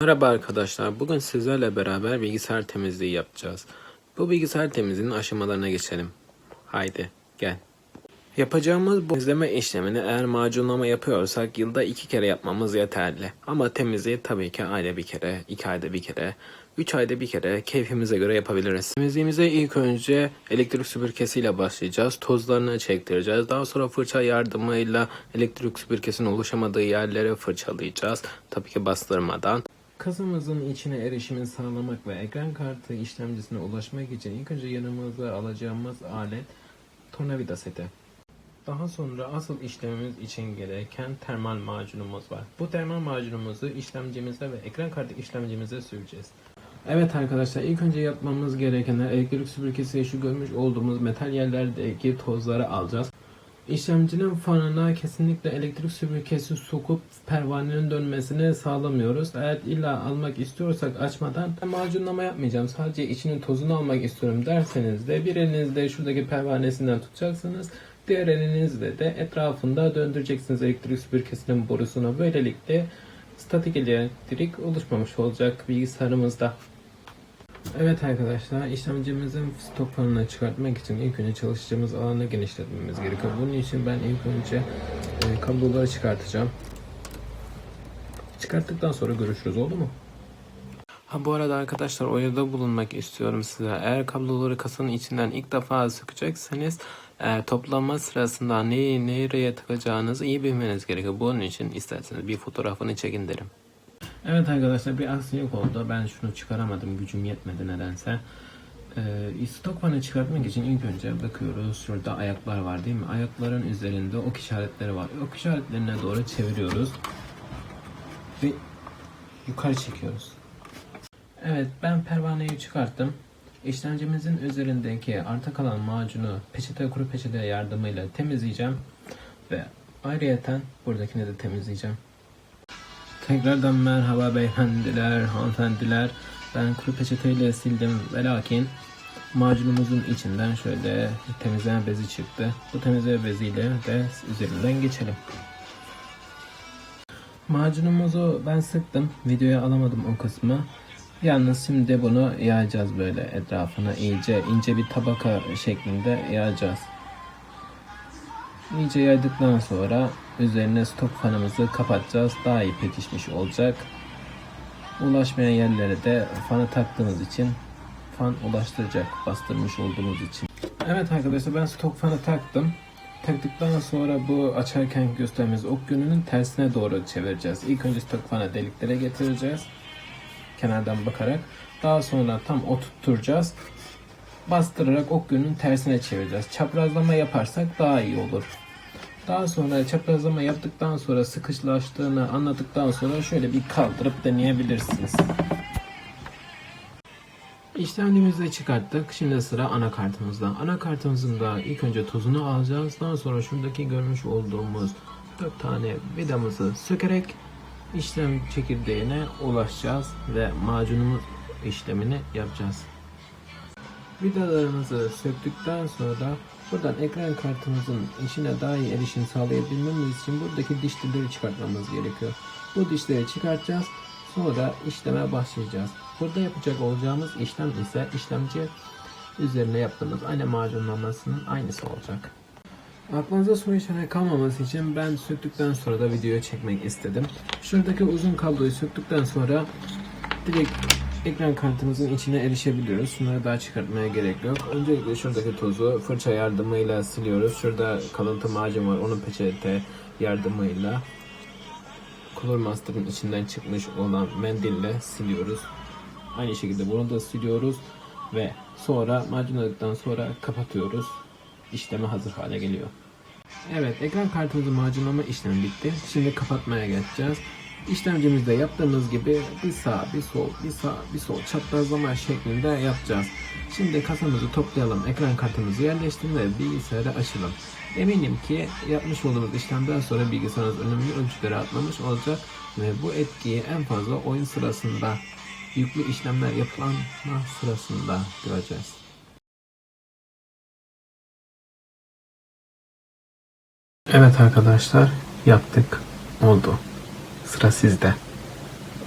Merhaba arkadaşlar. Bugün sizlerle beraber bilgisayar temizliği yapacağız. Bu bilgisayar temizliğinin aşamalarına geçelim. Haydi gel. Yapacağımız bu temizleme işlemini eğer macunlama yapıyorsak yılda iki kere yapmamız yeterli. Ama temizliği tabii ki ayda bir kere, iki ayda bir kere, üç ayda bir kere keyfimize göre yapabiliriz. Temizliğimize ilk önce elektrik süpürgesiyle başlayacağız. Tozlarını çektireceğiz. Daha sonra fırça yardımıyla elektrik süpürgesinin oluşamadığı yerleri fırçalayacağız. Tabii ki bastırmadan. Kasamızın içine erişimini sağlamak ve ekran kartı işlemcisine ulaşmak için ilk önce yanımıza alacağımız alet tornavida seti. Daha sonra asıl işlemimiz için gereken termal macunumuz var. Bu termal macunumuzu işlemcimize ve ekran kartı işlemcimize süreceğiz. Evet arkadaşlar ilk önce yapmamız gerekenler elektrik süpürgesi şu görmüş olduğumuz metal yerlerdeki tozları alacağız. İşlemcinin fanına kesinlikle elektrik süpürgesi sokup pervanenin dönmesini sağlamıyoruz. Eğer illa almak istiyorsak açmadan "Ben macunlama yapmayacağım sadece içinin tozunu almak istiyorum derseniz de bir elinizde şuradaki pervanesinden tutacaksınız. Diğer elinizle de etrafında döndüreceksiniz elektrik süpürgesinin borusuna. Böylelikle statik elektrik oluşmamış olacak bilgisayarımızda. Evet arkadaşlar işlemcimizin stok fanını çıkartmak için ilk önce çalışacağımız alanı genişletmemiz gerekiyor. Bunun için ben ilk önce e, kabloları çıkartacağım. Çıkarttıktan sonra görüşürüz oldu mu? Ha bu arada arkadaşlar oyunda bulunmak istiyorum size. Eğer kabloları kasanın içinden ilk defa sökecekseniz eğer toplama sırasında neyi nereye takacağınızı iyi bilmeniz gerekiyor. Bunun için isterseniz bir fotoğrafını çekin derim. Evet arkadaşlar bir aksilik oldu. Ben şunu çıkaramadım. Gücüm yetmedi nedense. Ee, stok fanı çıkartmak için ilk önce bakıyoruz. Şurada ayaklar var değil mi? Ayakların üzerinde ok işaretleri var. Ok işaretlerine doğru çeviriyoruz. Ve yukarı çekiyoruz. Evet ben pervaneyi çıkarttım. İşlemcimizin üzerindeki arta kalan macunu peçete kuru peçete yardımıyla temizleyeceğim. Ve ayrıyeten buradakini de temizleyeceğim. Tekrardan merhaba beyefendiler, hanımefendiler. Ben kuru peçeteyle sildim ve lakin macunumuzun içinden şöyle temizleme bezi çıktı. Bu temizleme beziyle de üzerinden geçelim. Macunumuzu ben sıktım. Videoya alamadım o kısmı. Yalnız şimdi bunu yayacağız böyle etrafına iyice ince bir tabaka şeklinde yayacağız. İyice yaydıktan sonra üzerine stok fanımızı kapatacağız. Daha iyi pekişmiş olacak. Ulaşmayan yerlere de fanı taktığımız için fan ulaştıracak bastırmış olduğumuz için. Evet arkadaşlar ben stok fanı taktım. Taktıktan sonra bu açarken gösterdiğimiz ok yönünün tersine doğru çevireceğiz. İlk önce stok fanı deliklere getireceğiz. Kenardan bakarak. Daha sonra tam oturtturacağız. Bastırarak ok yönünün tersine çevireceğiz. Çaprazlama yaparsak daha iyi olur. Daha sonra çaprazlama yaptıktan sonra sıkışlaştığını anladıktan sonra şöyle bir kaldırıp deneyebilirsiniz. İşlemcimizi de çıkarttık. Şimdi sıra anakartımızda. Anakartımızın da ilk önce tozunu alacağız. Daha sonra şuradaki görmüş olduğumuz 4 tane vidamızı sökerek işlem çekirdeğine ulaşacağız ve macunumuz işlemini yapacağız. Vidalarımızı söktükten sonra buradan ekran kartımızın içine daha iyi erişim sağlayabilmemiz için buradaki dişlileri çıkartmamız gerekiyor. Bu dişleri çıkartacağız. Sonra işleme başlayacağız. Burada yapacak olacağımız işlem ise işlemci üzerine yaptığımız aynı macunlamasının aynısı olacak. Aklınıza soru işareti kalmaması için ben söktükten sonra da videoya çekmek istedim. Şuradaki uzun kabloyu söktükten sonra direkt ekran kartımızın içine erişebiliyoruz. Şunları daha çıkartmaya gerek yok. Öncelikle şuradaki tozu fırça yardımıyla siliyoruz. Şurada kalıntı macun var. Onu peçete yardımıyla Color Master'ın içinden çıkmış olan mendille siliyoruz. Aynı şekilde bunu da siliyoruz ve sonra macunladıktan sonra kapatıyoruz. İşleme hazır hale geliyor. Evet ekran kartımızın macunlama işlemi bitti. Şimdi kapatmaya geçeceğiz. İşlemcimizde yaptığımız gibi bir sağ bir sol bir sağ bir sol çaprazlama şeklinde yapacağız. Şimdi kasamızı toplayalım, ekran kartımızı yerleştirelim ve bilgisayarı açalım. Eminim ki yapmış olduğumuz işlemden sonra bilgisayarınız önemli ölçülere atlamış olacak ve bu etkiyi en fazla oyun sırasında yüklü işlemler yapılan sırasında göreceğiz. Evet arkadaşlar yaptık. Oldu. Sıra sizde.